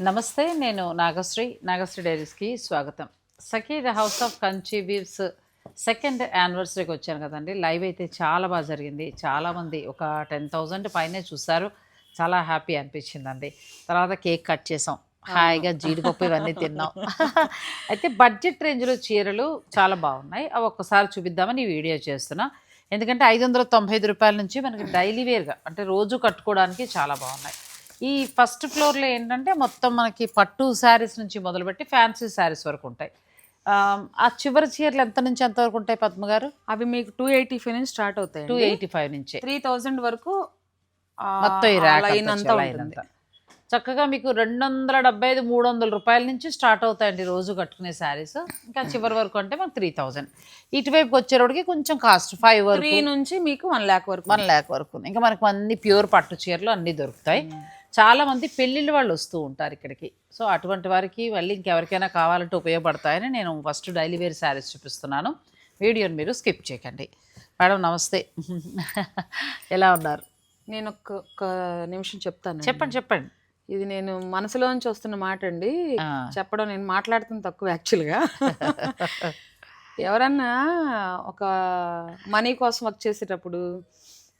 నమస్తే నేను నాగశ్రీ నాగశ్రీ డైరీస్కి స్వాగతం. Sakhi the house of Kanchi weaves second యానివర్సరీకి వచ్చాను కదండి. లైవ్ అయితే చాలా బాగా జరిగింది. చాలామంది ఒక టెన్ థౌజండ్ పైనే చూశారు. చాలా హ్యాపీ అనిపించిందండి. తర్వాత కేక్ కట్ చేసాం. హాయిగా జీడిపప్పు ఇవన్నీ తిన్నాం. అయితే బడ్జెట్ రేంజ్లో చీరలు చాలా బాగున్నాయి. అవి ఒక్కసారి చూపిద్దామని వీడియో చేస్తున్నా. ఎందుకంటే ఐదు వందల తొంభై ఐదు రూపాయల నుంచి మనకి డైలీ వేర్గా అంటే రోజు కట్టుకోవడానికి చాలా బాగున్నాయి. ఈ ఫస్ట్ ఫ్లోర్లో ఏంటంటే మొత్తం మనకి పట్టు శారీస్ నుంచి మొదలుపెట్టి ఫ్యాన్సీ శారీస్ వరకు ఉంటాయి. ఆ, చివరి చీరలు ఎంత నుంచి ఎంత వరకు ఉంటాయి పద్మ గారు? అవి మీకు టూ ఎయిటీ ఫైవ్ నుంచి స్టార్ట్ అవుతాయి టూ ఎయిటీ ఫైవ్ నుంచే. త్రీ థౌజండ్ వరకు మొత్తం ఈ ర్యాక్ అంతా ఉంటుంది. చక్కగా మీకు రెండు వందల డెబ్బై ఐదు మూడు వందల రూపాయల నుంచి స్టార్ట్ అవుతాయండి రోజు కట్టుకునే శారీస్. ఇంకా చివరి వరకు అంటే మనకు త్రీ థౌజండ్ ఇటువైపుకి వచ్చేటోడికి కొంచెం కాస్ట్ ఫైవ్ వరకు నుంచి మీకు వన్ ల్యాక్ వరకు. వన్ ల్యాక్ వరకు. ఇంకా మనకు అన్ని ప్యూర్ పట్టు చీరలు అన్నీ దొరుకుతాయి. చాలా మంది పెళ్ళిళ్ళ వాళ్ళు వస్తూ ఉంటారు ఇక్కడికి. సో అటువంటి వారికి మళ్ళీ ఇంకెవరికైనా కావాలంటే ఉపయోగపడతాయని నేను ఫస్ట్ డైలీ వేర్ శారీస్ చూపిస్తున్నాను. వీడియోని మీరు స్కిప్ చేయకండి. మేడం నమస్తే. ఎలా ఉన్నారు? నేను ఒక్క నిమిషం చెప్తాను చెప్పండి చెప్పండి. ఇది నేను మనసులోంచి వస్తున్న మాట అండి. చెప్పడం నేను మాట్లాడుతున్న తక్కువ యాక్చువల్గా. ఎవరన్నా ఒక మనీ కోసం వర్క్ చేసేటప్పుడు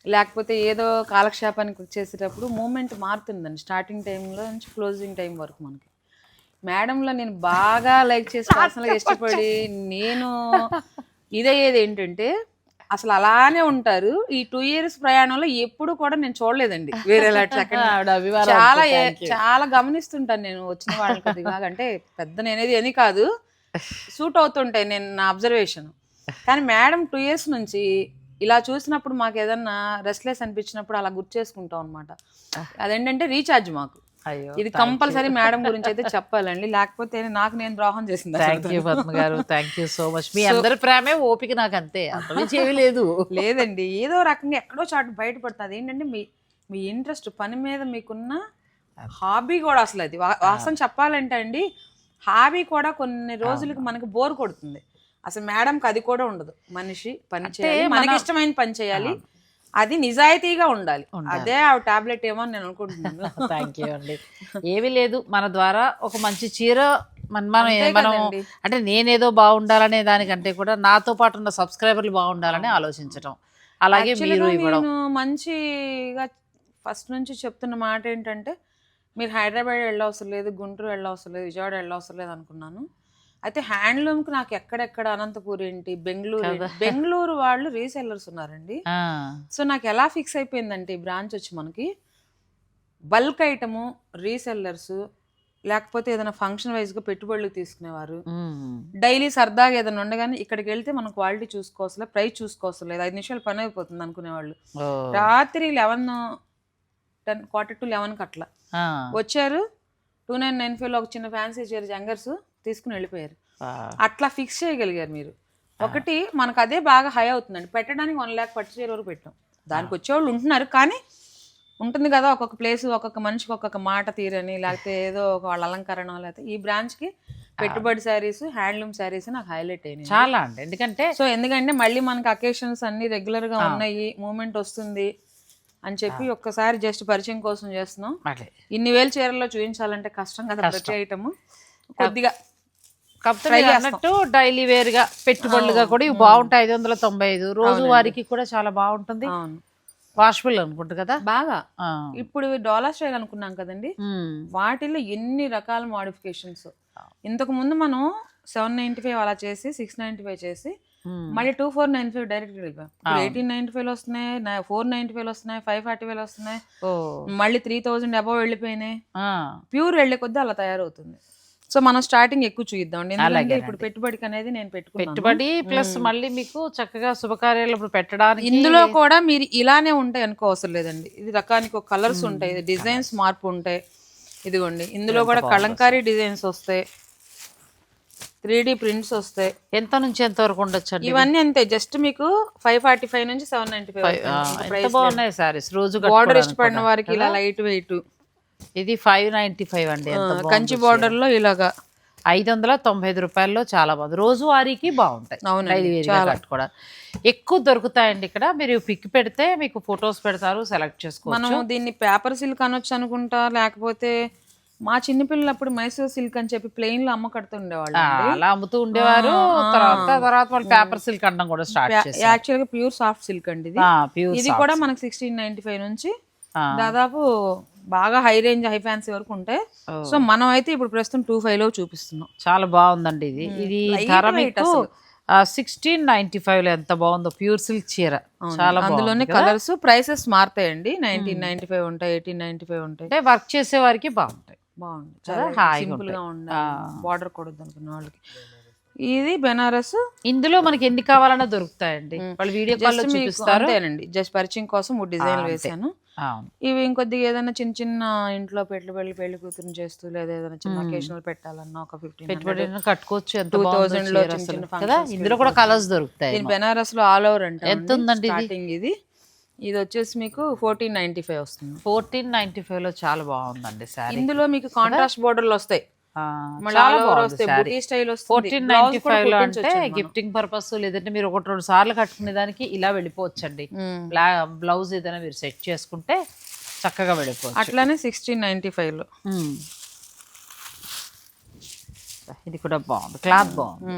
లేకపోతే ఏదో కాలక్షేపానికి వర్క్ చేసేటప్పుడు మూమెంట్ మారుతుందండి. స్టార్టింగ్ టైంలో నుంచి క్లోజింగ్ టైం వరకు మనకి. మేడంలో నేను బాగా లైక్ చేసి పర్సనల్గా ఇష్టపడి నేను ఇదయ్యేది ఏంటంటే అసలు అలానే ఉంటారు. ఈ టూ ఇయర్స్ ప్రయాణంలో ఎప్పుడు కూడా నేను చూడలేదండి. వేరే చాలా. చాలా గమనిస్తుంటాను నేను వచ్చిన వాళ్ళకి కొద్దిగా. అంటే పెద్ద నేనేది అని కాదు. సూట్ అవుతుంటాయి నేను నా అబ్జర్వేషన్ కానీ మేడం టూ ఇయర్స్ నుంచి ఇలా చూసినప్పుడు మాకు ఏదన్నా రెస్ట్లెస్ అనిపించినప్పుడు అలా గుర్తు చేసుకుంటాం అనమాట అదేంటంటే రీఛార్జ్ మాకు. అయ్యో ఇది కంపల్సరీ మేడం గురించి అయితే చెప్పాలండి. లేకపోతే నాకు నేను ద్రోహం చేసింది. థ్యాంక్ యూ పద్మ గారు. థ్యాంక్ యూ సో మచ్ మీ అందరి ప్రేమే ఓపిక నాకు అంతే ఏమీ లేదు. లేదండి. ఏదో రకంగా ఎక్కడో చాటు బయటపడుతుంది. ఏంటంటే మీ మీ ఇంట్రెస్ట్ పని మీద మీకున్న హాబీ కూడా అసలు అది. వాస్తవం చెప్పాలంటే అండి హాబీ కూడా కొన్ని రోజులకి మనకి బోర్ కొడుతుంది. అసలు మేడంకి అది కూడా ఉండదు. మనిషి పని చేయాలి మనకి మన- ఇష్టమైన పని చేయాలి అది నిజాయితీగా ఉండాలి. అదే ఆ టాబ్లెట్ ఏమో అని నేను అనుకుంటున్నాను. థ్యాంక్ యూ అండి. ఏమీ లేదు మన ద్వారా ఒక మంచి చీర మన మనం మనం. అంటే నేనేదో బాగుండాలనే దానికంటే కూడా నాతో పాటు ఉన్న సబ్స్క్రైబర్లు బాగుండాలని ఆలోచించడం అలాగే మీరు ఇవ్వడం. మంచిగా ఫస్ట్ నుంచి చెప్తున్న మాట ఏంటంటే మీరు హైదరాబాద్ వెళ్ళవసరం లేదు గుంటూరు వెళ్ళవసరం లేదు విజయవాడ వెళ్ళవసరం లేదు అనుకున్నాను. అయితే హ్యాండ్లూమ్కి నాకు ఎక్కడెక్కడ అనంతపూర్ ఏంటి బెంగళూరు? బెంగళూరు వాళ్ళు రీసెల్లర్స్ ఉన్నారండి. సో నాకు ఎలా ఫిక్స్ అయిపోయిందంటే ఈ బ్రాంచ్ వచ్చి మనకి బల్క్ ఐటము రీసెల్లర్స్ లేకపోతే ఏదైనా ఫంక్షన్ వైజ్గా పెట్టుబడులు తీసుకునేవారు. డైలీ సరదాగా ఏదైనా ఉండగానే ఇక్కడికి వెళ్తే మనం క్వాలిటీ చూసుకోవసలే ప్రైస్ చూసుకోవసరం లేదు ఐదు నిమిషాలు పని అయిపోతుంది అనుకునేవాళ్ళు. రాత్రి లెవెన్ టెన్ క్వార్టర్ టు లెవెన్కి అట్లా. వచ్చారు. టూ నైన్ నైన్ ఫైవ్లో ఒక చిన్న ఫ్యాన్సీ చీర జంగర్స్. తీసుకుని వెళ్ళిపోయారు. అట్లా ఫిక్స్ చేయగలిగారు మీరు. ఒకటి మనకు అదే బాగా హై అవుతుందండి. పెట్టడానికి వన్ ల్యాక్ పట్టు చీర వరకు పెట్టాం. దానికి వచ్చేవాళ్ళు ఉంటున్నారు కానీ ఉంటుంది కదా ఒక్కొక్క ప్లేస్ ఒక్కొక్క మనిషికి ఒక్కొక్క మాట తీరని లేకపోతే ఏదో ఒక వాళ్ళ అలంకరణ లేకపోతే ఈ బ్రాంచ్కి పెట్టుబడి శారీస్ హ్యాండ్లూమ్ శారీస్ నాకు హైలైట్ అయినాయి. చాలా అండి. ఎందుకంటే సో ఎందుకంటే మళ్ళీ మనకి అకేషన్స్ అన్ని రెగ్యులర్గా ఉన్నాయి మూమెంట్ వస్తుంది అని చెప్పి ఒక్కసారి జస్ట్ పరిచయం కోసం చేస్తున్నాం. ఇన్ని వేలు చీరల్లో చూపించాలంటే కష్టం కదా ప్రతి ఐటమ్ కొద్దిగా కాకపోతే. అన్నట్టు డైలీ వేర్గా పెట్టుబడులుగా కూడా ఇవి బాగుంటాయి. ఐదు వందల తొంభై ఐదు. రోజు వారికి కూడా చాలా బాగుంటుంది. వాషబుల్ అనుకుంటా కదా? బాగా. ఇప్పుడు డాలర్ స్టైల్ అనుకున్నాం కదండి. వాటిలో ఎన్ని రకాల మోడిఫికేషన్స్ ఇంతకు ముందు మనం సెవెన్ నైన్టీ ఫైవ్ అలా చేసి సిక్స్ నైన్టీ ఫైవ్ చేసి. మళ్ళీ two four nine five direct వెళ్ళిపోయాం. ఎయిటీన్ నైన్టీ ఫైవ్ వస్తున్నాయి ఫోర్ నైన్టీ ఫైవ్ వస్తున్నాయి ఫైవ్ ఫార్టీ ఫైవ్ వస్తున్నాయి. మళ్ళీ త్రీ థౌజండ్ అబవ్ వెళ్ళిపోయినాయి. ప్యూర్ వెళ్ళే కొద్దీ అలా తయారవుతుంది. సో మనం స్టార్టింగ్ ఎక్కువ చూద్దాం అలాగేనండి. ఇప్పుడు పెట్టుబడికి అనేది నేను పెట్టుకున్నాను. పెట్టుబడి ప్లస్ మళ్ళీ మీకు చక్కగా శుభకార్యాలు ఇప్పుడు పెట్టడానికి ఇందులో కూడా మీరు ఇలానే ఉంటాయి అనుకో అవసరం లేదండి. ఇది రకానికి ఒక కలర్స్ ఉంటాయి. డిజైన్స్ మార్పు ఉంటాయి. ఇదిగోండి. ఇందులో కూడా కలంకారీ డిజైన్స్ వస్తాయి. త్రీ డి ప్రింట్స్ వస్తాయి. ఎంత నుంచి ఎంత వరకు ఉండొచ్చు అండి ఇవన్నీ అంతే. జస్ట్ మీకు ఫైవ్ ఫార్టీ ఫైవ్ నుంచి సెవెన్ నైన్టీ ఫైవ్ బాగున్నాయి సారీస్? రోజు బార్డర్ ఇష్టపడిన. వారికి ఇలా లైట్ వెయిట్ ఇది ఫైవ్ నైన్టీ ఫైవ్ అండి కంచి బార్డర్లో ఇలాగా. ఐదు వందల తొంభై ఐదు రూపాయల్లో చాలా బాగుంది. రోజు వారికి బాగుంటాయి. కట్టుకోవడం. ఎక్కువ దొరుకుతాయండి ఇక్కడ. మీరు పిక్ పెడితే మీకు ఫొటోస్ పెడతారు సెలెక్ట్ చేసుకోవచ్చు. మనం దీన్ని పేపర్ సిల్క్ అనొచ్చు అనుకుంటా లేకపోతే మా చిన్నపిల్లలప్పుడు మైసూర్ సిల్క్ అని చెప్పి ప్లెయిన్లో అమ్మ కడుతుండేవాళ్ళు అలా అమ్ముతూ ఉండేవారు. తర్వాత తర్వాత వాళ్ళు పేపర్ సిల్క్ అనడం కూడా స్టార్ట్ యాక్చువల్గా ప్యూర్ సాఫ్ట్ సిల్క్ అండి ఇది. ఇది కూడా మనకి సిక్స్టీన్ నైన్టీ ఫైవ్ నుంచి. దాదాపు బాగా హై రేంజ్ హై ఫ్యాన్సీ వరకు ఉంటాయి సో మనం అయితే ఇప్పుడు ప్రస్తుతం టూ ఫైవ్లో చూపిస్తున్నాం. చాలా బాగుందండి ఇది. ఇది ధర మీకు సిక్స్టీన్ నైన్టీ ఫైవ్లో ఎంత బాగుందో ప్యూర్ సిల్క్ చీర. చాలా అందులోనే కలర్స్ ప్రైసెస్ మారుతాయండి. నైన్టీన్ నైన్టీ ఫైవ్ ఉంటాయి ఎయిటీన్ నైన్టీ ఫైవ్ ఉంటాయి. అంటే వర్క్ చేసే వారికి బాగుంటాయి. బాగుంది? చాలా సింపుల్గా. ఉండాలి. బార్డర్ కొడద్దు అనుకున్న వాళ్ళకి. ఇది బెనారస్ ఇందులో మనకి ఎన్ని కావాలన్నా దొరుకుతాయండి. వాళ్ళు వీడియో కాల్ చూపిస్తారు. జస్ట్ పరిచయం కోసం మూడు డిజైన్లు వేసాను ఇవి ఇంకొద్దిగా ఏదైనా చిన్న చిన్న ఇంట్లో పెట్టుబడి పెళ్ళి కూతురు చేస్తూ లేదా ఏదైనా చిన్న అకేషనల్ పెట్టాలన్నా ఒక ఫిఫ్టీన్ పెట్టుబడి కట్టుకోవచ్చు. టూ థౌసండ్లో కదా? ఇందులో కూడా కలర్స్ దొరుకుతాయి దీని బెనారస్లో ఆల్ ఓవర్ అంటే ఎంత ఉందండి ఇది? స్టార్టింగ్ ఇది. ఇది వచ్చేసి మీకు ఫోర్టీన్ నైన్టీ ఫైవ్ వస్తుంది. ఫోర్టీన్ నైన్టీ ఫైవ్లో చాలా బాగుందండి శారీ. ఇందులో మీకు కాంట్రాస్ట్ బోర్డర్లు వస్తాయి. ఫోర్టీన్ నైన్టీ ఫైవ్లో అంటే. గిఫ్టింగ్ పర్పస్ లేదంటే మీరు ఒకటి రెండు సార్లు కట్టుకునే దానికి ఇలా వెళ్ళిపోవచ్చండి. బ్లౌజ్ ఏదైనా మీరు సెట్ చేసుకుంటే చక్కగా వెళ్ళిపోవచ్చు. అట్లానే సిక్స్టీన్ నైన్టీ ఫైవ్లో. ఇది కూడా బాగుంది. క్లాత్ బాగుంది.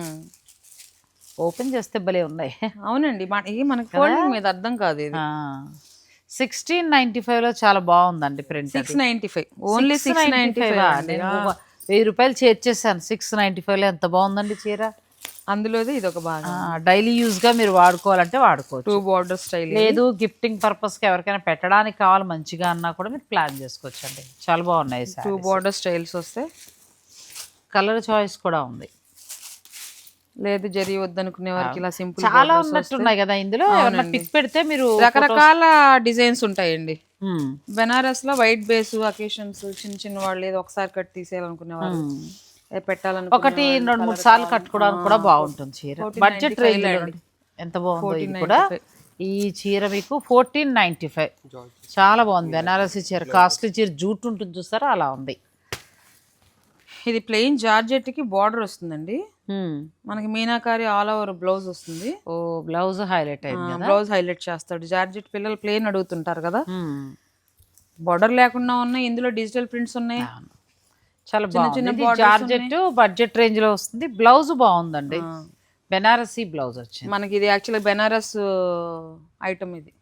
ఓపెన్ చేస్తే భలే ఉన్నాయి. అవునండి. ఇది మనకి ఫోల్డింగ్ మీద అర్థం కాదు ఇది. సిక్స్టీన్ నైన్టీ ఫైవ్లో చాలా బాగుందండి print six ninety five only six ninety five వెయ్యి రూపాయలు చేర్చేసాను సిక్స్ నైన్టీ ఫైవ్లో ఎంత బాగుందండి చీర? అందులోది ఇది ఒక భాగం డైలీ యూజ్గా మీరు వాడుకోవాలంటే వాడుకోవచ్చు. టూ బార్డర్ స్టైల్ లేదు గిఫ్టింగ్ పర్పస్కి ఎవరికైనా పెట్టడానికి కావాలి మంచిగా అన్నా కూడా మీరు ప్లాన్ చేసుకోవచ్చు అండి చాలా బాగున్నాయి టూ బార్డర్ స్టైల్స్ వస్తాయి కలర్ చాయిస్ కూడా ఉంది. లేదు జరి వద్దనుకునే వారికి ఇలా సింపుల్ చాలా ఉన్నట్టున్నాయి కదా ఇందులో. పిక్ పెడితే మీరు రకరకాల డిజైన్స్ ఉంటాయండి. బెనారస్లో వైట్ బేస్ అకేషన్స్ చిన్న చిన్న వాళ్ళు ఏదో ఒకసారి కట్ తీసేయాలనుకునే వాళ్ళు. ఏ పెట్టాలనుకునే ఒకటి రెండు మూడు సార్లు కట్టుకోవడానికి కూడా బాగుంటుంది చీర. బడ్జెట్ రేంజ్ ఎంత బాగుందో ఇది కూడా. ఈ చీర మీకు ఫోర్టీన్ నైన్టీ ఫైవ్. చాలా బాగుంది. బెనారసీ చీర. కాస్ట్లీ చీర. జూట్ ఉంటుంది చూస్తారా? అలా ఉంది. ఇది ప్లెయిన్ జార్జెట్కి బార్డర్ వస్తుందండి. మనకి మీనాకారి ఆల్ ఓవర్ బ్లౌజ్ వస్తుంది. ఓ బ్లౌజ్ హైలైట్ అయింది బ్లౌజ్ హైలైట్ చేస్తాడు. జార్జెట్ పిల్లలు ప్లెయిన్ అడుగుతుంటారు కదా. బార్డర్ లేకుండా ఉన్నాయి ఇందులో డిజిటల్ ప్రింట్స్ ఉన్నాయి. చాలా బాగుంది. ఇది జార్జెట్ బడ్జెట్ రేంజ్లో వస్తుంది. బ్లౌజ్ బాగుందండి. బెనారసీ బ్లౌజ్ వచ్చింది. మనకి ఇది యాక్చువల్లీ బెనారస్ ఐటమ్ ఇది.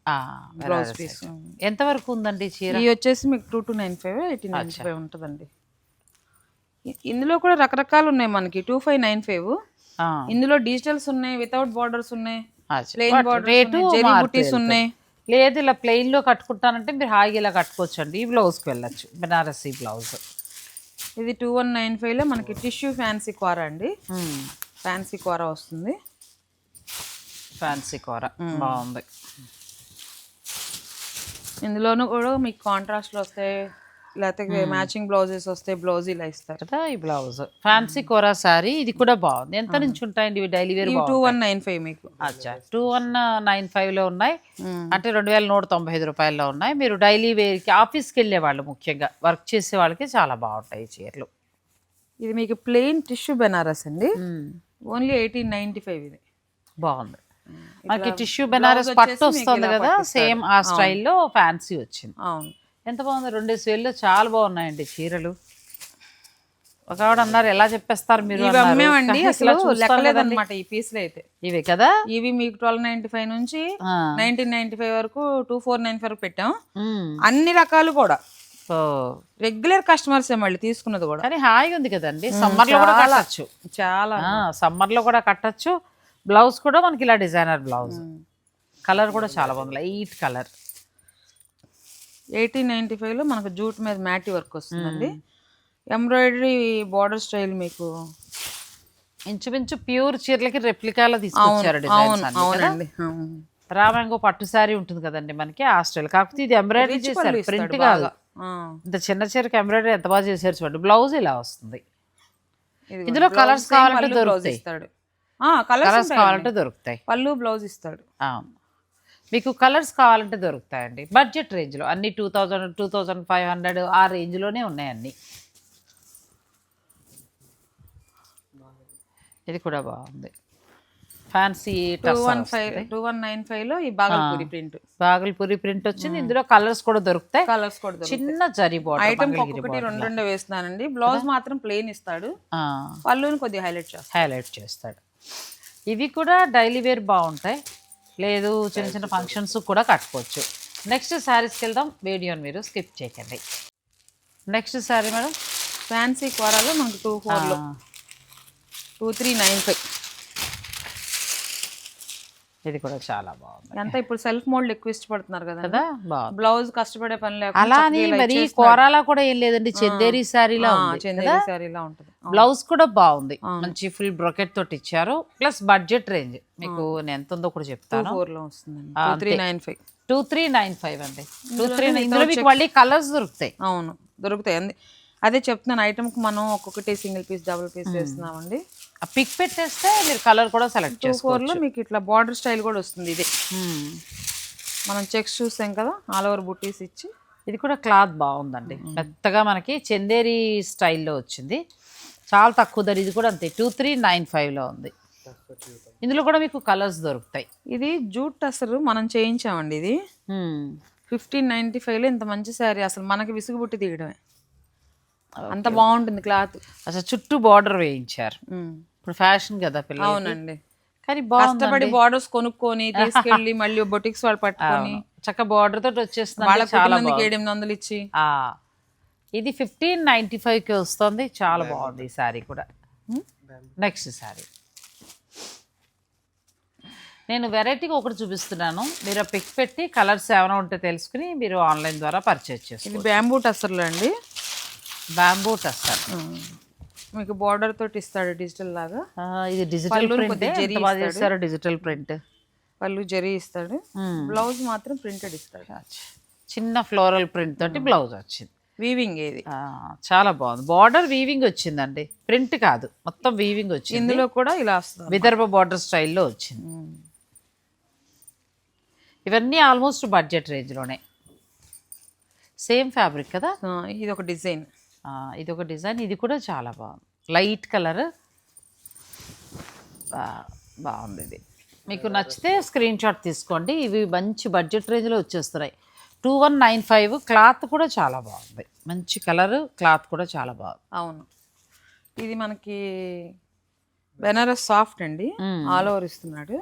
బ్లౌజ్. పీస్. ఎంత వరకు ఉందండి చీర? ఇది వచ్చేసి మీకు two two nine five eighteen nine five ఉంటుందండి. ఇందులో కూడా రకరకాలు ఉన్నాయి మనకి. Two five nine five. ఇందులో డిజిటల్స్ ఉన్నాయి వితౌట్ బార్డర్స్ ఉన్నాయి. Plain rate. ఉన్నాయి లేదు ఇలా ప్లెయిన్లో కట్టుకుంటానంటే మీరు హాయిగా ఇలా కట్టుకోవచ్చు అండి ఈ బ్లౌజ్కి వెళ్ళచ్చు. బెనారసీ బ్లౌజ్. ఇది టూ వన్ నైన్ ఫైవ్లో మనకి టిష్యూ ఫ్యాన్సీ కూర అండి. ఫ్యాన్సీ కూర వస్తుంది. ఫ్యాన్సీ కూర బాగుంది. ఇందులోనూ కూడా మీకు కాంట్రాస్ట్లు వస్తాయి. లేకపోతే మ్యాచింగ్ బ్లౌజెస్ వస్తాయి బ్లౌజ్ ఇలా ఇస్తారు. కదా ఈ బ్లౌజ్ ఫ్యాన్సీ కూర సారీ ఇది కూడా బాగుంది. ఎంత నుంచి ఉంటాయండి ఇవి? Daily wear two one nine five మీకు. అచ్చా. టూ వన్ నైన్ ఫైవ్లో ఉన్నాయి. అంటే రెండు వేల నూట తొంభై ఐదు రూపాయల్లో ఉన్నాయి. మీరు డైలీ వేర్కి ఆఫీస్కి వెళ్ళే వాళ్ళు ముఖ్యంగా వర్క్ చేసే వాళ్ళకి చాలా బాగుంటాయి చీరలు. ఇది మీకు ప్లెయిన్ టిష్యూ బెనారస్ అండి. ఓన్లీ ఎయిటీన్ నైన్టీ ఫైవ్ ఇది. బాగుంది. మనకి టిష్యూ బెనారస్ పట్టు వస్తుంది కదా సేమ్ ఆ స్టైల్లో ఫ్యాన్సీ వచ్చింది. అవును. ఎంత బాగుంది? రెండేసి వేల్లో చాలా బాగున్నాయండి చీరలు. ఒక ఆవిడ అన్నారు ఎలా చెప్పేస్తారు మీరు. అమ్మేవండి అసలు. లెక్కలేదన్నమాట ఈ పీస్లు అయితే. ఇవే కదా? ఇవి మీకు ట్వెల్వ్ నైన్టీ ఫైవ్ నుంచి. నైన్టీన్ నైన్టీ ఫైవ్ వరకు టూ ఫోర్ నైన్ ఫైవ్ పెట్టాం. అన్ని రకాలు కూడా. రెగ్యులర్ కస్టమర్స్ మళ్ళీ తీసుకున్నది కూడా. కానీ హాయిగా ఉంది కదండి. సమ్మర్లో కూడా కట్టచ్చు. చాలా. సమ్మర్లో కూడా కట్టచ్చు. బ్లౌజ్ కూడా మనకి ఇలా డిజైనర్ బ్లౌజ్ కలర్ కూడా చాలా బాగుంది. లైట్ కలర్ ఎయిటీన్ నైన్టీ ఫైవ్లో మనకు జూట్ మీద మ్యాటి వర్క్ వస్తుందండి. ఎంబ్రాయిడరీ బార్డర్ స్టైల్ మీకు ఇంచుమించు ప్యూర్ చీరలకి రెప్లికాలో తీసుకొచ్చారు అవునండి అవును. రామాంగో పట్టు శారీ ఉంటుంది కదండి మనకి ఆ స్టైల్. కాకపోతే ఇది ఎంబ్రాయిడరీ చేశారు ప్రింట్ కాదు. ఇంత చిన్న చీరకి ఎంబ్రాయిడరీ ఎంత బాగా చేశారు చూడండి. బ్లౌజ్ ఇలా వస్తుంది. ఇందులో కలర్స్ కావాలంటే దొరుకుతాయి. కలర్స్. కావాలంటే దొరుకుతాయి. పళ్ళు బ్లౌజ్ ఇస్తాడు. మీకు కలర్స్ కావాలంటే దొరుకుతాయండి. బడ్జెట్ రేంజ్లో అన్ని two thousand two thousand five hundred ఆ రేంజ్లోనే ఉన్నాయి అన్ని ఇది కూడా బాగుంది. Fancy two one five two one nine ఫైవ్లో ఈ బాగల్పూరి ప్రింట్. బాగల్పూరి ప్రింట్ వచ్చింది. ఇందులో కలర్స్ కూడా దొరుకుతాయి. కలర్స్ కూడా. చిన్న జరీ బార్డర్ ఐటమ్ ఒక్కొక్కటి రెండు రెండు వేస్తున్నానండి. బ్లౌజ్ మాత్రం ప్లెయిన్ ఇస్తాడు. పళ్ళుని కొద్దిగా హైలైట్ చేస్తాడు. హైలైట్ చేస్తాడు. ఇవి కూడా డైలీ వేర్ బాగుంటాయి. లేదు చిన్న చిన్న ఫంక్షన్స్ కూడా కట్టుకోవచ్చు. నెక్స్ట్ శారీస్కి వెళ్దాం వీడియోని మీరు స్కిప్ చేయకండి. Next sari madam? ఫ్యాన్సీ కూరలో మనకు టూ ఫోర్లో. టూ త్రీ నైన్ ఫైవ్ ఇది కూడా చాలా బాగుంది. ఎంత ఇప్పుడు సెల్ఫ్ మోల్డ్ ఎక్కువ ఇష్టపడుతున్నారు కదా. కదా? బ్లౌజ్ కష్టపడే పని లేకుండా అలా అని మరి కోరాలా కూడా ఏం లేదండి చందేరి ఉంది చందేరి శారీలా ఉంటుంది. బ్లౌజ్ కూడా బాగుంది. మంచి ఫుల్ బ్రొకెట్ తోటి ఇచ్చారు. ప్లస్ బడ్జెట్ రేంజ్ మీకు ఎంత ఉందో కూడా చెప్తాను. ఫోర్లో వస్తుందండి. Two three nine five. Two three nine five అండి. టూ త్రీ ఇందులో మీకు మళ్ళీ కలర్స్ దొరుకుతాయి. అవును దొరుకుతాయి. అంది అదే చెప్తున్నాను ఐటమ్కి మనం ఒక్కొక్కటి సింగిల్ పీస్ డబుల్ పీస్ వేస్తున్నామండి. ఆ పిక్ పెట్టేస్తే మీరు కలర్ కూడా సెలెక్ట్ టూ చేసుకో ఫోర్లో మీకు ఇట్లా బార్డర్ స్టైల్ కూడా వస్తుంది ఇది. మనం చెక్స్ చూసాం కదా ఆల్ ఓవర్ బుటీస్ ఇచ్చి. ఇది కూడా క్లాత్ బాగుందండి. మెత్తగా మనకి చందేరి స్టైల్లో వచ్చింది. చాలా తక్కువ ధర ఇది కూడా అంతే టూ త్రీ నైన్ ఫైవ్లో ఉంది. ఇందులో కూడా మీకు కలర్స్ దొరుకుతాయి. ఇది జూట్ అసలు మనం చేయించామండి ఇది. ఫిఫ్టీన్ నైన్టీ ఫైవ్లో ఇంత మంచి శారీ అసలు మనకి విసుగుబుట్టి తీయడమే. అంత బాగుంటుంది క్లాత్. అసలు చుట్టూ బార్డర్ వేయించారు. ఇప్పుడు ఫ్యాషన్ కదా పిల్లలు అవునండి. కానీ బాగుంది కష్టపడి బార్డర్స్ కొనుక్కొని తీసుకెళ్ళి మళ్ళీ బొటిక్స్ వాళ్ళు పట్టుకొని చక్క బార్డర్ తోటి వచ్చేస్తుంది వాళ్ళ చాలా ఏడెనిమిది వందలు ఇచ్చి. ఆ, ఇది ఫిఫ్టీన్ నైంటీ ఫైవ్కి వస్తుంది. చాలా బాగుంది ఈ శారీ కూడా. నెక్స్ట్ శారీ నేను వెరైటీగా ఒకటి చూపిస్తున్నాను. మీరు ఆ పిక్ పెట్టి కలర్స్ ఏమైనా ఉంటే తెలుసుకుని మీరు ఆన్లైన్ ద్వారా పర్చేజ్ ఇది చేసుకోండి బ్యాంబూ టసర్లు అండి. బ్యాంబూ టస్టర్ మీకు బార్డర్ తోటి ఇస్తాడు డిజిటల్ లాగా? ఇది డిజిటల్ ప్రింట్ ఎంత బాగా చేస్తారో డిజిటల్ ప్రింట్ పళ్ళు జరీ ఇస్తాడు. బ్లౌజ్ మాత్రం ప్రింటెడ్ ఇస్తాడు. చిన్న ఫ్లోరల్ ప్రింట్ తోటి బ్లౌజ్ వచ్చింది. వీవింగ్ ఏది? చాలా బాగుంది. బార్డర్ వీవింగ్ వచ్చిందండి. ప్రింట్ కాదు. మొత్తం వీవింగ్ వచ్చింది. ఇందులో కూడా ఇలా వస్తుంది. విదర్భ బార్డర్ స్టైల్లో వచ్చింది. ఇవన్నీ ఆల్మోస్ట్ బడ్జెట్ రేంజ్లోనే సేమ్ ఫ్యాబ్రిక్ కదా? ఇది ఒక డిజైన్ ఇది ఒక డిజైన్. ఇది కూడా చాలా బాగుంది లైట్ కలర్. బాగుంది ఇది. మీకు నచ్చితే స్క్రీన్ షాట్ తీసుకోండి. ఇవి మంచి బడ్జెట్ రేంజ్లో వచ్చేస్తున్నాయి. Two one nine five cloth కూడా చాలా బాగుంది. మంచి కలర్ క్లాత్ కూడా చాలా బాగుంది. అవును. ఇది మనకి బెనారస్ సాఫ్ట్ అండి. ఆల్ ఓవర్ ఇస్తున్నాడు.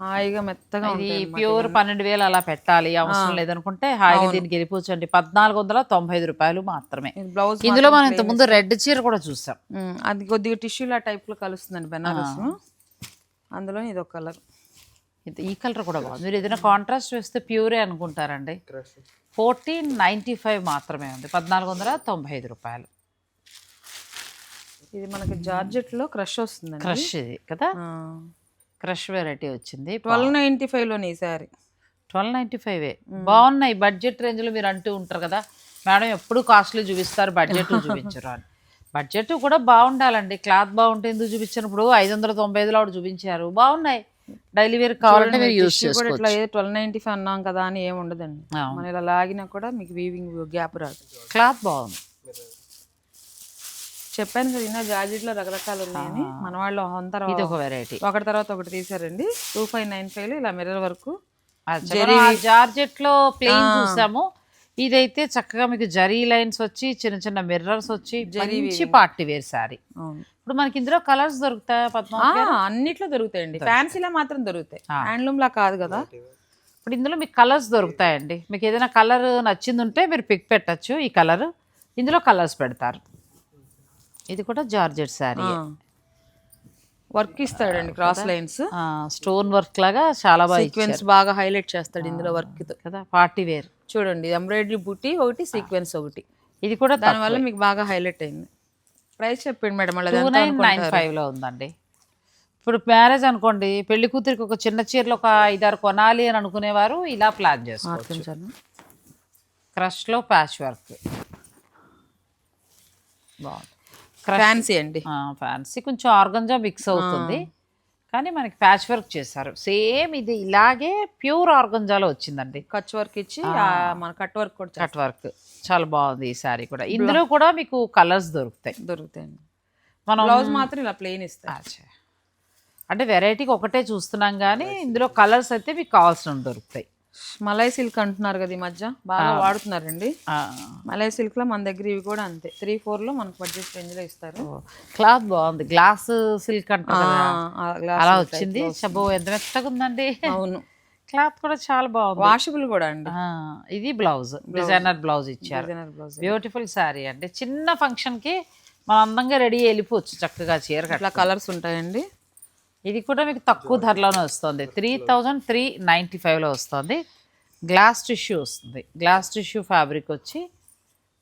హాయిగా మెత్తగా ఇది ప్యూర్ పన్నెండు వేలు అలా పెట్టాలి. అవసరం లేదనుకుంటే హాయిగా దీనికి వెళ్ళిపోవచ్చండి. పద్నాలుగు వందల తొంభై ఐదు రూపాయలు మాత్రమే. ఇది బ్లౌజ్ ఇందులో మనం ఇంతకుముందు రెడ్ చీర కూడా చూసాం. అది కొద్దిగా టిష్యూలా టైప్లో కలుస్తుందండి బెనారస్. అందులో ఇది ఒక కలర్. ఇది ఈ కలర్ కూడా బాగుంది. మీరు ఏదైనా కాంట్రాస్ట్ వేస్తే ప్యూరే అనుకుంటారండి. ఫోర్టీన్ నైంటీ ఫైవ్ మాత్రమే ఉంది. పద్నాలుగు వందల తొంభై ఐదు రూపాయలు. ఇది మనకి జార్జెట్లో క్రష్ వస్తుందండి. క్రష్ ఇది కదా? క్రష్ వెరైటీ వచ్చింది. ట్వెల్వ్ నైన్టీ ఫైవ్లోని ఈ సారీ ట్వెల్వ్ నైంటీ ఫైవ్ బాగున్నాయి బడ్జెట్ రేంజ్లో మీరు అంటూ ఉంటారు కదా. మేడం ఎప్పుడు కాస్ట్లీ చూపిస్తారు బడ్జెట్ చూపించరు అని. బడ్జెట్ కూడా బాగుండాలండి. క్లాత్ బాగుంటే ఎందుకు చూపించినప్పుడు ఐదు వందల తొంభై ఐదులో ఆవిడ చూపించారు. బాగున్నాయి. డైలీ వేర్ కావాలంటే మీరు యూస్ చేసుకోవచ్చు ఇట్లా ఏదో ట్వెల్వ్ నైన్టీ ఫైవ్ అన్నాం కదా అని ఏమి ఉండదండి. మనం ఇలా లాగినా కూడా మీకు వీవింగ్ గ్యాప్ రాదు. క్లాత్ బాగుంది. చెప్పాను కదా ఇంకా జార్జెట్లో రకరకాలు ఉన్నాయని మన వాళ్ళు అంతా ఇది ఒక వెరైటీ ఒకటి తర్వాత ఒకటి తీసారండి. టూ ఫైవ్ నైన్ ఫైవ్ ఇలా మిర్రర్ వరకు. జార్జెట్లో ప్లెయిన్ చూసాము. ఇదైతే చక్కగా మీకు జరీ లైన్స్ వచ్చి చిన్న చిన్న మిర్రర్స్ వచ్చి మంచి పార్టీ వేర్ శారీ. అవును. ఇప్పుడు మనకి ఇందులో కలర్స్ దొరుకుతాయి అన్నిట్లో దొరుకుతాయండి. ఫ్యాన్సీలో మాత్రం దొరుకుతాయి. హ్యాండ్లూమ్ లా కాదు కదా. ఇప్పుడు ఇందులో మీకు కలర్స్ దొరుకుతాయండి. మీకు ఏదైనా కలర్ నచ్చింది ఉంటే మీరు పిక్ పెట్టచ్చు ఈ కలర్. ఇందులో కలర్స్ పెడతారు. ఇది కూడా జార్జెట్ శారీ. వర్క్ ఇస్తాడండి క్రాస్ లైన్స్ స్టోన్ వర్క్ లాగా చాలా బాగా సీక్వెన్స్ బాగా హైలైట్ చేస్తాడు ఇందులో వర్క్ కదా పార్టీ వేర్ చూడండి ఎంబ్రాయిడరీ బుట్టి ఒకటి సీక్వెన్స్ ఒకటి. ఇది కూడా దానివల్ల మీకు బాగా హైలైట్ అయింది. ప్రైస్ చెప్పండి మేడం టూ నైన్ నైన్ ఫైవ్లో ఉందండి. ఇప్పుడు మ్యారేజ్ అనుకోండి పెళ్ళి కూతురికి ఒక చిన్న చీరలు ఒక ఐదారు కొనాలి అని అనుకునేవారు ఇలా ప్లాన్ చేసుకోవచ్చు. క్రష్లో ప్యాచ్ వర్క్ బాగుంది. ఫ్యాన్సీ అండి. ఫ్యాన్సీ కొంచెం ఆర్గంజా మిక్స్ అవుతుంది. కానీ మనకి ప్యాచ్ వర్క్ చేశారు. సేమ్ ఇది. ఇలాగే ప్యూర్ ఆర్గంజాలో వచ్చిందండి. కచ్ వర్క్ ఇచ్చి మన కట్ వర్క్ కూడా కట్ వర్క్ చాలా బాగుంది ఈ శారీ కూడా. ఇందులో కూడా మీకు కలర్స్ దొరుకుతాయి. దొరుకుతాయండి. మనం బ్లౌజ్ మాత్రం ఇలా ప్లెయిన్ ఇస్తాయి. అంటే వెరైటీకి ఒకటే చూస్తున్నాం కానీ ఇందులో కలర్స్ అయితే మీకు కావాల్సిన దొరుకుతాయి. మలై సిల్క్ అంటున్నారు కదా ఈ మధ్య. బాగా వాడుతున్నారండి. మలై సిల్క్లో మన దగ్గర ఇవి కూడా అంతే. త్రీ ఫోర్లో మనకు బడ్జెట్ రేంజ్లో ఇస్తారు క్లాత్ బాగుంది. గ్లాస్ సిల్క్ అంటారు అలా వచ్చింది. షబో ఎంత మెత్తగా ఉందండి. అవును. క్లాత్ కూడా చాలా బాగుంది. వాషబుల్ కూడా అండి. ఇది బ్లౌజ్. డిజైనర్ బ్లౌజ్ ఇచ్చారు. బ్యూటిఫుల్ శారీ అండి. చిన్న ఫంక్షన్కి మనం అందంగా రెడీ వెళ్ళిపోవచ్చు చక్కగా చీర ఇట్లా కలర్స్ ఉంటాయండి. ఇది కూడా మీకు తక్కువ ధరలోనే వస్తుంది. త్రీ థౌజండ్ త్రీ నైంటీ ఫైవ్లో వస్తుంది. గ్లాస్ టిష్యూ వస్తుంది. గ్లాస్ టిష్యూ ఫ్యాబ్రిక్ వచ్చి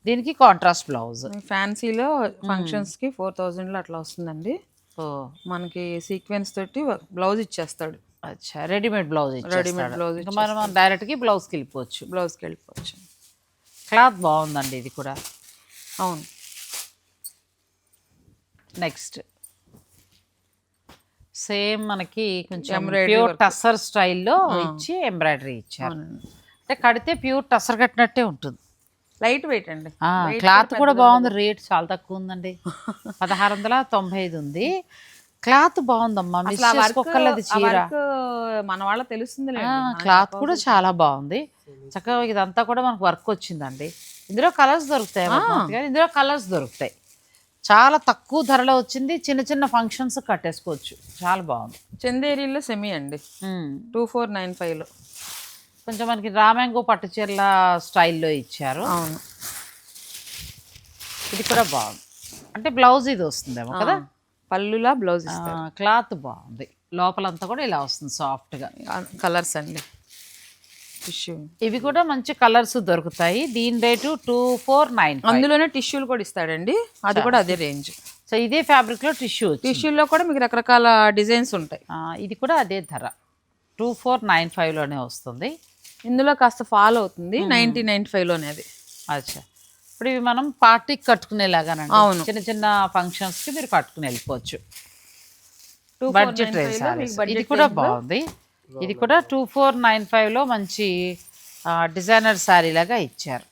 దీనికి కాంట్రాస్ట్ బ్లౌజ్ ఫ్యాన్సీలో ఫంక్షన్స్కి ఫోర్ థౌజండ్లో అట్లా వస్తుందండి. ఓ. మనకి సీక్వెన్స్ తోటి బ్లౌజ్ ఇచ్చేస్తాడు. అచ్చా రెడీమేడ్ బ్లౌజ్ రెడీమేడ్ బ్లౌజ్ మనం డైరెక్ట్గా బ్లౌజ్కి వెళ్ళిపోవచ్చు బ్లౌజ్కి వెళ్ళిపోవచ్చు క్లాత్ బాగుందండి ఇది కూడా. అవును. నెక్స్ట్ సేమ్ మనకి కొంచెం ప్యూర్. టస్సర్ స్టైల్లో ఇచ్చి ఎంబ్రాయిడరీ ఇచ్చారు. అంటే కడితే ప్యూర్ టస్సర్ కట్టినట్టే ఉంటుంది. లైట్ వెయిట్ అండి. క్లాత్ కూడా బాగుంది. రేట్ చాలా తక్కువ ఉందండి. పదహారు వందల తొంభై ఐదు ఉంది. క్లాత్ బాగుందమ్మా. చీర. మన వాళ్ళ తెలుస్తుంది క్లాత్ కూడా చాలా బాగుంది. చక్కగా ఇదంతా కూడా మనకు వర్క్ వచ్చిందండి. ఇందులో కలర్స్ దొరుకుతాయి. ఇందులో కలర్స్ దొరుకుతాయి. చాలా తక్కువ ధరలో వచ్చింది. చిన్న చిన్న ఫంక్షన్స్ కట్టేసుకోవచ్చు. చాలా బాగుంది. చందేరీలో సెమీ అండి. టూ ఫోర్ నైన్ ఫైవ్లో. కొంచెం మనకి రామాంగో పట్టు చీరల స్టైల్లో ఇచ్చారు. అవును. ఇది కూడా బాగుంది. అంటే బ్లౌజ్ ఇది వస్తుందేమో కదా? పళ్ళులా బ్లౌజ్ క్లాత్ బాగుంది. లోపలంతా కూడా ఇలా వస్తుంది సాఫ్ట్గా కలర్స్ అండి. టిష్యూ. ఇవి కూడా మంచి కలర్స్ దొరుకుతాయి. దీని రేటు టూ ఫోర్ నైన్ అందులోనే టిష్యూలు కూడా ఇస్తాడండి. అది కూడా అదే రేంజ్. సో ఇదే ఫ్యాబ్రిక్లో టిష్యూ టిష్యూలో కూడా మీకు రకరకాల డిజైన్స్ ఉంటాయి. ఇది కూడా అదే ధర. టూ ఫోర్ నైన్ ఫైవ్లోనే వస్తుంది. ఇందులో కాస్త ఫాల్ అవుతుంది. నైన్టీ నైన్ ఫైవ్లోనే అది. అచ్చా. ఇప్పుడు ఇవి మనం పార్టీకి కట్టుకునేలాగానండి. అవును. చిన్న చిన్న ఫంక్షన్స్కి మీరు కట్టుకుని వెళ్ళిపోవచ్చు. టూ బడ్జెట్ ఇది కూడా బాగుంది. ఇది కూడా టూ ఫోర్ నైన్ ఫైవ్లో మంచి డిజైనర్ శారీ లాగా ఇచ్చారు.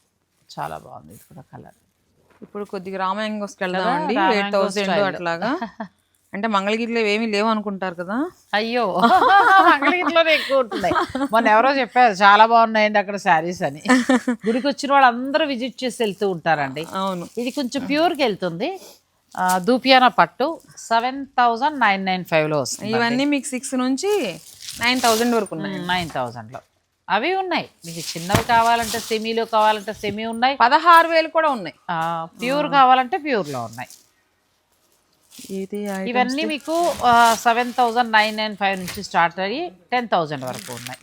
చాలా బాగుంది ఇది కూడా కలర్ ఇప్పుడు కొద్దిగా రామాయంగోస్కి వెళ్దామండి. Eight thousand. అట్లాగా. అంటే మంగళగిరిలో ఏమీ లేవు అనుకుంటారు కదా? అయ్యో మంగళగిరిలోనే ఎక్కువ ఉంటున్నాయి. మొన్న ఎవరో చెప్పారు చాలా బాగున్నాయండి అక్కడ శారీస్ అని. గుడికి వచ్చిన వాళ్ళందరూ విజిట్ చేసి వెళ్తూ ఉంటారండి. అవును. ఇది కొంచెం ప్యూర్కి వెళ్తుంది. దూపియానా పట్టు సెవెన్ థౌజండ్ నైన్ నైన్ ఫైవ్లో వస్తుంది ఇవన్నీ మీకు సిక్స్ నుంచి నైన్ థౌసండ్ వరకు ఉన్నాయి. నైన్ థౌజండ్లో. అవి ఉన్నాయి. మీకు చిన్నవి కావాలంటే సెమీలో కావాలంటే సెమీ ఉన్నాయి. పదహారు వేలు కూడా ఉన్నాయి. ప్యూర్ కావాలంటే ప్యూర్లో ఉన్నాయి. ఇది ఇవన్నీ మీకు seven thousand nine nine five నుంచి స్టార్ట్ అయ్యి టెన్ థౌజండ్ వరకు ఉన్నాయి.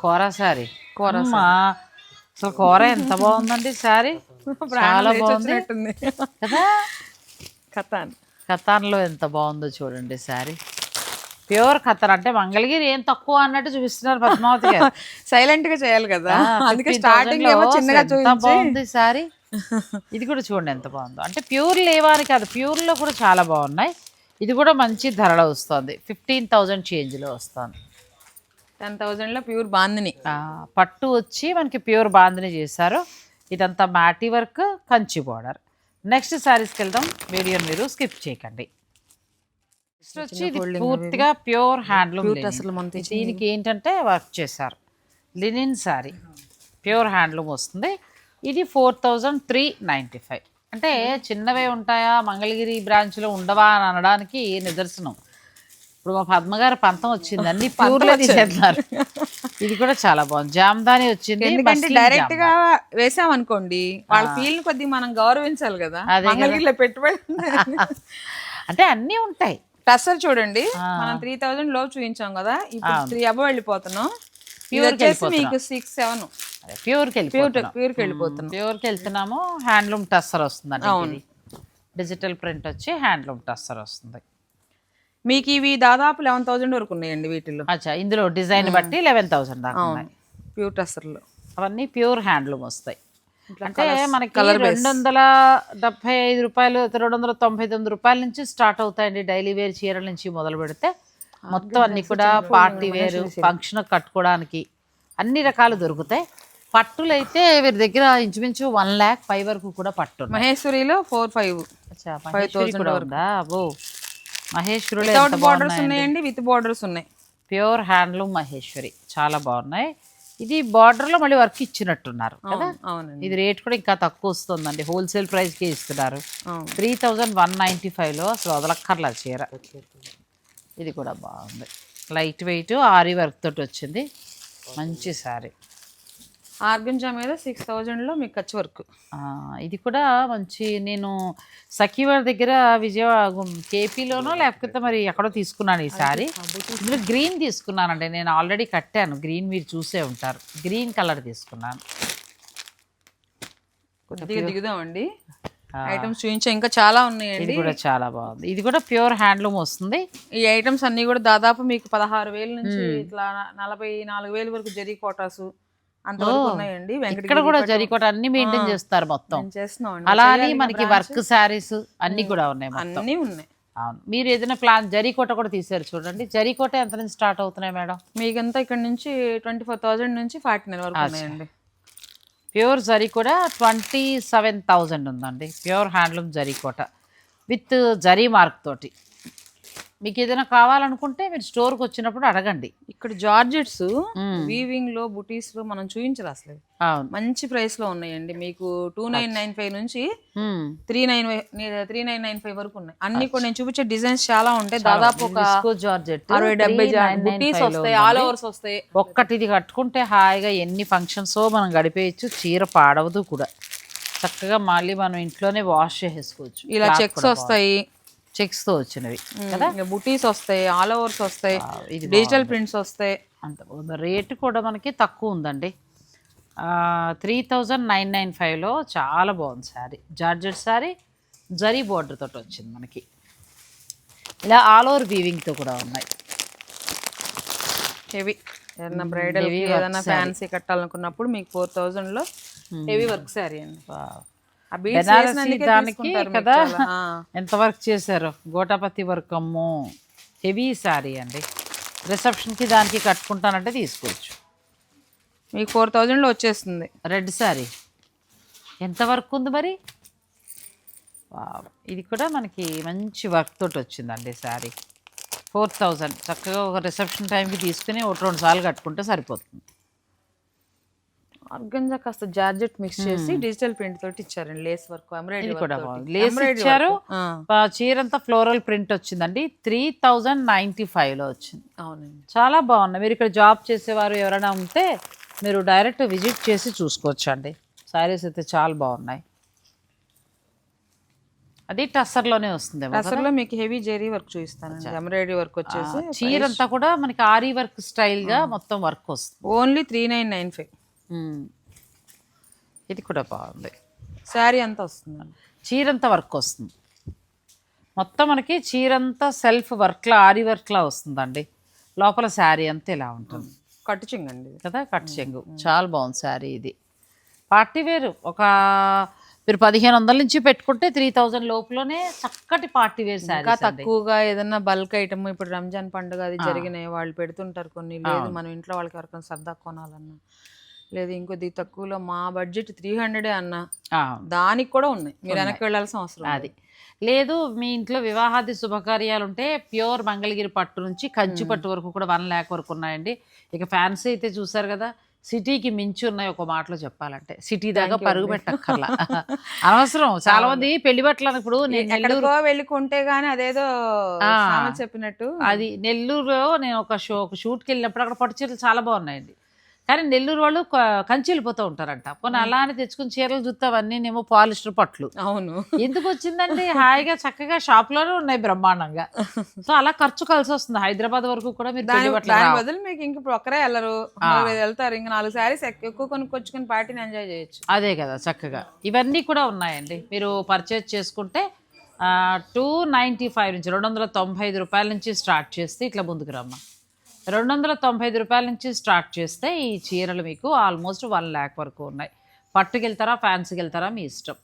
కూర సారీ. కూర అసలు కూర ఎంత బాగుందండి సారీ. చాలా బాగుంది. కదా? కథాన్ ఖతాన్లో ఎంత బాగుందో చూడండి సారీ ప్యూర్ ఖతర్ అంటే మంగళగిరి ఏం తక్కువ అన్నట్టు చూపిస్తున్నారు పద్మావతి గారు. సైలెంట్గా చేయాలి కదా. అందుకే 15,000 స్టార్టింగ్లో ఏమో చిన్నగా బాగుంది సారీ ఇది కూడా చూడండి ఎంత బాగుందో. అంటే ప్యూర్ లేవని కాదు ప్యూర్లో కూడా చాలా బాగున్నాయి. ఇది కూడా మంచి ధరలో వస్తుంది. ఫిఫ్టీన్ థౌజండ్ చేంజ్లో వస్తుంది. టెన్ థౌసండ్లో ప్యూర్ బాందిని. పట్టు వచ్చి మనకి ప్యూర్ బాందిని చేశారు. ఇదంతా మ్యాటీ వర్క్ కంచి బార్డర్. నెక్స్ట్ శారీస్కి వెళ్దాం వీడియోని మీరు స్కిప్ చేయకండి నెక్స్ట్ వచ్చి ఇది పూర్తిగా ప్యూర్ హ్యాండ్లూమ్ అసలు దీనికి ఏంటంటే వర్క్ చేశారు. లినిన్ శారీ ప్యూర్ హ్యాండ్లూమ్ వస్తుంది. ఇది four thousand three ninety five అంటే చిన్నవే ఉంటాయా? మంగళగిరి బ్రాంచ్లో ఉండవా అని అనడానికి నిదర్శనం. ఇప్పుడు మా పద్మగారి పంతం వచ్చింది అన్ని ప్యూర్లో తీసేస్తున్నారు. ఇది కూడా చాలా బాగుంది. జామ్దాని వచ్చింది ఎందుకంటే డైరెక్ట్గా వేసాం అనుకోండి వాళ్ళ ఫీల్ కొద్దిగా మనం గౌరవించాలి కదా. మంగళగిరిలో పెట్టుబడి. అంటే అన్నీ ఉంటాయి. టస్సర్ చూడండి మనం త్రీ థౌసండ్లో చూపించాం కదా ఇప్పుడు త్రీ అబో వెళ్ళిపోతున్నాం. కి వచ్చేసి మీకు సిక్స్ సెవెన్ ప్యూర్కి ప్యూర్ వెళ్ళిపోతున్నాం. ప్యూర్కి వెళ్ళిపోతున్నాం. ప్యూర్కి వెళ్తున్నాము హ్యాండ్లూమ్ టస్సర్ వస్తుందండి డిజిటల్ ప్రింట్ వచ్చి హ్యాండ్లూమ్ టస్సర్ వస్తుంది. మీకు ఇవి దాదాపు లెవెన్ థౌసండ్ వరకు ఉన్నాయండి వీటిల్లో. అచ్చా ఇందులో డిజైన్ బట్టి లెవెన్ థౌసండ్ దాకా ఉన్నాయి. ప్యూర్ టస్సర్లో అవన్నీ ప్యూర్ హ్యాండ్లూమ్ వస్తాయి. అంటే మనకి రెండు వందల డెబ్బై ఐదు రూపాయలు రెండు వందల తొంభై తొమ్మిది రూపాయల నుంచి స్టార్ట్ అవుతాయండి డైలీ వేర్ చీరల నుంచి మొదలు పెడితే. మొత్తం అన్ని కూడా పార్టీ వేర్ ఫంక్షన్ కట్టుకోవడానికి అన్ని రకాలు దొరుకుతాయి. పట్టులు అయితే వీరి దగ్గర ఇంచుమించు వన్ ల్యాక్ ఫైవ్ వరకు కూడా పట్టు. మహేశ్వరిలో ఫోర్ ఫైవ్ మహేశ్వరి కూడా ఉందా? అబ్బో మహేశ్వరులు వితౌట్ బార్డర్స్ ఉన్నాయండి విత్ బార్డర్స్ ఉన్నాయి. ప్యూర్ హ్యాండ్లూమ్ మహేశ్వరి చాలా బాగున్నాయి. ఇది border లో మళ్ళీ వర్క్ ఇచ్చినట్టున్నారు కదా? ఇది రేట్ కూడా ఇంకా తక్కువ వస్తుందండి. హోల్సేల్ ప్రైస్కి ఇస్తున్నారు. త్రీ థౌజండ్ వన్ నైంటీ ఫైవ్లో అసలు వదలక్కర్లా చీర. ఇది కూడా బాగుంది. లైట్ వెయిట్ ఆరి వర్క్ తోటి వచ్చింది. మంచి శారీ ఆర్గంజా మీద సిక్స్ థౌజండ్లో మీకు ఖర్చు వర్క్ ఇది కూడా మంచి నేను సఖీవారి దగ్గర విజయవాడ కేపీలోనో లేకపోతే మరి ఎక్కడో తీసుకున్నాను ఈ సారీ. ఇందులో గ్రీన్ తీసుకున్నానండి. నేను ఆల్రెడీ కట్టాను. గ్రీన్ మీరు చూసే ఉంటారు. గ్రీన్ కలర్ తీసుకున్నాను. కొద్దిగా దిగుదామండి. ఐటమ్స్ చూపించా ఇంకా చాలా ఇది ఉన్నాయండి కూడా చాలా బాగుంది. ఇది కూడా ప్యూర్ హ్యాండ్లూమ్ వస్తుంది. ఈ ఐటమ్స్ అన్ని కూడా దాదాపు మీకు పదహారు వేల నుంచి ఇట్లా నలభై నాలుగు వేల వరకు జరీ కోటాస్ అంతవరకు ఉన్నాయండి. ఇక్కడ కూడా జరికోట అన్ని మెయింటైన్ చేస్తారు మొత్తం. మేము చేస్తున్నామండి అలా అని చేయాలి మనకి వర్క్ శారీస్ అన్ని కూడా ఉన్నాయి అన్నీ ఉన్నాయి. అవును. మీరు ఏదైనా ప్లాన్ జరీకోట కూడా తీసారు చూడండి. జరీకోట ఎంత నుంచి స్టార్ట్ అవుతున్నాయి మేడం? మీకంతా ఇక్కడ నుంచి ట్వంటీ ఫోర్ థౌజండ్ నుంచి ఫార్టీ నైన్ వరకు ఉన్నాయండి. ప్యూర్ జరీ కూడా ట్వంటీ సెవెన్ థౌజండ్ ఉందండి. ప్యూర్ హ్యాండ్లూమ్ జరీకోట. విత్ జరీ మార్క్ తోటి. మీకు ఏదైనా కావాలనుకుంటే మీరు స్టోర్కి వచ్చినప్పుడు అడగండి. ఇక్కడ జార్జెట్స్. వీవింగ్లో బుటీస్లో మనం చూపించాలి అసలు. అవును. మంచి ప్రైస్లో ఉన్నాయండి. మీకు టూ నైన్ నైన్ ఫైవ్ నుంచి. Three nine three nine nine five వరకు ఉన్నాయి. అన్ని కూడా నేను చూపించే డిజైన్స్ చాలా ఉంటాయి. దాదాపు ఒక జార్జెట్ అరవై డెబ్బై 3995 బుటీస్ వస్తాయి. ఆల్ ఓవర్స్ వస్తాయి. ఒక్కటి ఇది కట్టుకుంటే హాయిగా ఎన్ని ఫంక్షన్స్ మనం గడిపేయచ్చు చీర పాడవదు కూడా. చక్కగా మళ్ళీ మనం ఇంట్లోనే వాష్ చేసేసుకోవచ్చు. ఇలా చెక్స్ వస్తాయి. చెక్స్తో వచ్చినవి కదా? బుటీస్ వస్తాయి ఆల్ ఓవర్స్ వస్తాయి డిజిటల్ ప్రింట్స్ వస్తాయి. అంత రేటు కూడా మనకి తక్కువ ఉందండి. త్రీ థౌజండ్ నైన్ నైన్ ఫైవ్లో చాలా బాగుంది శారీ. జార్జెట్ శారీ జరీ బోర్డర్ తోటి వచ్చింది మనకి. ఇలా ఆల్ ఓవర్ వీవింగ్తో కూడా ఉన్నాయి. హెవీ. ఏదైనా బ్రైడల్ ఏదైనా ఫ్యాన్సీ కట్టాలనుకున్నప్పుడు మీకు ఫోర్ థౌజండ్లో హెవీ వర్క్ శారీ అండి. బెనారసీ దానికి కదా. ఎంత వర్క్ చేశారు? గోటాపతి వర్క్ అమ్మో. హెవీ శారీ అండి. రిసెప్షన్కి దానికి కట్టుకుంటానంటే తీసుకోవచ్చు. మీకు ఫోర్ థౌజండ్లో వచ్చేస్తుంది. రెడ్ శారీ ఎంత వర్క్ ఉంది మరి? వావ్. ఇది కూడా మనకి మంచి వర్క్ తోటి వచ్చిందండి శారీ ఫోర్ థౌజండ్. చక్కగా ఒక రిసెప్షన్ టైంకి తీసుకుని ఒకటి రెండు సార్లు కట్టుకుంటే సరిపోతుంది. ఆర్గంజా కాస్త జార్జెట్ మిక్స్ చేసి డిజిటల్ ప్రింట్ తోటి ఇచ్చారండి లేస్ వర్క్ ఇది కూడా లేస్ ఇచ్చారు. చీర అంతా ఫ్లోరల్ ప్రింట్ వచ్చిందండి. త్రీ థౌజండ్ నైంటీ ఫైవ్లో వచ్చింది. అవునండి. చాలా బాగున్నాయి. మీరు ఇక్కడ జాబ్ చేసేవారు ఎవరైనా ఉంటే మీరు డైరెక్ట్ విజిట్ చేసి చూసుకోవచ్చు అండి శారీస్ అయితే చాలా బాగున్నాయి. అది టస్సర్లోనే వస్తుంది అసలు మీకు హెవీ జెరీ వర్క్ చూపిస్తానండి. ఎంబ్రాయిడరీ వర్క్ వచ్చేసి చీర అంతా కూడా మనకి ఆరీ వర్క్ స్టైల్గా మొత్తం వర్క్ వస్తుంది. Only three nine nine five. ఇది కూడా బాగుంది. శారీ అంతా వస్తుందండి చీరంతా వర్క్ వస్తుంది. మొత్తం మనకి చీరంతా సెల్ఫ్ వర్క్లా ఆరి వర్క్లా వస్తుందండి. లోపల శారీ అంతా ఇలా ఉంటుంది. కట్టు చింగండి ఇది. కదా కట్ చెంగు. చాలా బాగుంది శారీ ఇది. పార్టీ వేర్ ఒక మీరు పదిహేను వందల నుంచి పెట్టుకుంటే త్రీ థౌజండ్ లోపులోనే చక్కటి పార్టీ వేర్ ఇంకా తక్కువగా ఏదన్నా బల్క్ ఐటమ్ ఇప్పుడు రంజాన్ పండుగ అది జరిగినాయి వాళ్ళు పెడుతుంటారు కొన్ని. లేదు మనం ఇంట్లో వాళ్ళకి ఎవరికైనా సరదా కొనాలన్నా. లేదు ఇంకొద్ది తక్కువలో మా బడ్జెట్ త్రీ హండ్రెడే అన్నా. దానికి కూడా ఉన్నాయి. మీరు వెనక్కి వెళ్ళాల్సిన అవసరం అది. లేదు మీ ఇంట్లో వివాహాది శుభకార్యాలు ఉంటే ప్యూర్ మంగళగిరి పట్టు నుంచి కంచి పట్టు వరకు కూడా వన్ ల్యాక్ వరకు ఉన్నాయండి. ఇక ఫ్యాన్సీ అయితే చూసారు కదా సిటీకి మించి ఉన్నాయి ఒక మాటలో చెప్పాలంటే. సిటీ దాకా పరుగు పెట్టక్కర్లా. అనవసరం. చాలా మంది పెళ్ళి బట్టలు ఇప్పుడు నేను నెల్లూరు ఎక్కడికో వెళ్ళి కొంటే గానీ అదేదో చెప్పినట్టు. అది నెల్లూరులో నేను ఒక షో ఒక షూట్కి వెళ్ళినప్పుడు అక్కడ పట్టు చీరలు చాలా బాగున్నాయండి. కానీ నెల్లూరు వాళ్ళు కంచి వెళ్ళిపోతూ ఉంటారంట. పోనీ అలా అని తెచ్చుకుని చీరలు చూస్తే అవన్నీనేమో పాలిస్టర్ పట్లు. అవును. ఎందుకు వచ్చిందండి హాయిగా చక్కగా షాప్లోనే ఉన్నాయి బ్రహ్మాండంగా. సో అలా ఖర్చు కలిసి వస్తుంది. హైదరాబాద్ వరకు కూడా మీరు. బదులు మీకు ఇంక ఇప్పుడు ఒక్కరే వెళ్ళరు. వెళ్తారు. ఇంకా నాలుగు శారీస్ ఎక్కువ కొనుక్కొచ్చుకుని పార్టీని ఎంజాయ్ చేయొచ్చు. అదే కదా చక్కగా. ఇవన్నీ కూడా ఉన్నాయండి. మీరు పర్చేజ్ చేసుకుంటే టూ నైంటీ ఫైవ్ నుంచి రెండు వందల తొంభై ఐదు రూపాయల నుంచి స్టార్ట్ చేస్తే ఇట్లా ముందుకు రమ్మా రెండు వందల తొంభై ఐదు రూపాయల నుంచి స్టార్ట్ చేస్తే ఈ చీరలు మీకు ఆల్మోస్ట్ వన్ ల్యాక్ వరకు ఉన్నాయి. పట్టుకి వెళ్తారా ఫ్యాన్సీకి వెళ్తారా మీ ఇష్టం.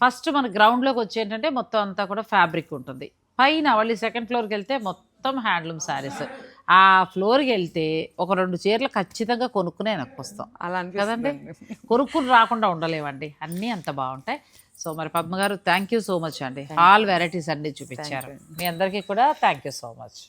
ఫస్ట్ మన గ్రౌండ్లోకి వచ్చి ఏంటంటే మొత్తం అంతా కూడా ఫ్యాబ్రిక్ ఉంటుంది. పైన మళ్ళీ సెకండ్ ఫ్లోర్కి వెళ్తే మొత్తం హ్యాండ్లూమ్ శారీస్. ఆ ఫ్లోర్కి వెళ్తే ఒక రెండు చీరలు ఖచ్చితంగా కొనుక్కునే వెనక్కి వస్తాం. అలా కదండి? కొనుక్కుని రాకుండా ఉండలేవండి. అన్నీ అంత బాగుంటాయి. సో మరి పద్మ గారు థ్యాంక్ యూ సో మచ్ అండి ఆల్ వెరైటీస్ అన్ని చూపించారు. మీ అందరికీ కూడా థ్యాంక్ యూ సో మచ్